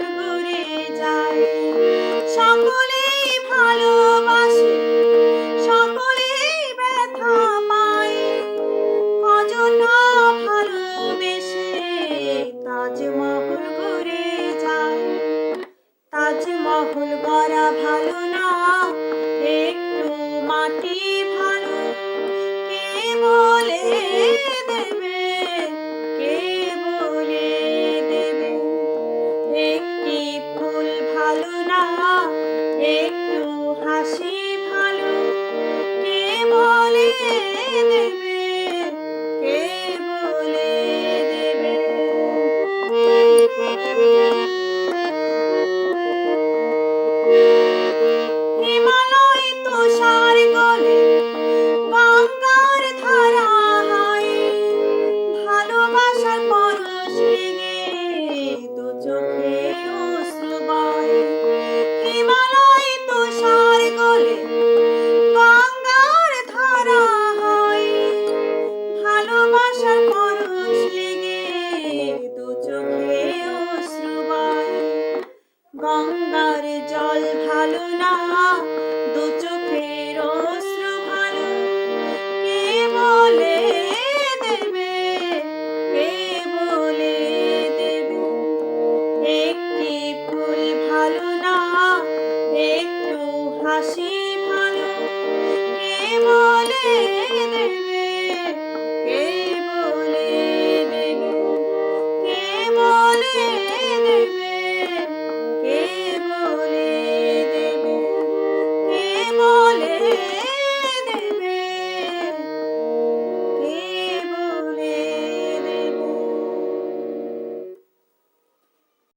ঘুরে যায়। সকলেই ভালোবাসে, সকলেই ব্যথা পায়। কজন ভালোবেসে তাজমহল গড়া ভালো না, একটু মাটি ভালো না একটু হাসি ভালো। কে বলে দেবে? কে বলে দেবে? হিমালয় তুষার না, দু চোখের অশ্রু ভালো কে বলে দেবে? কে বলে দেবে? একটি ফুল ভালো না, একটু হাসি ভালো। কে বলে দেবে?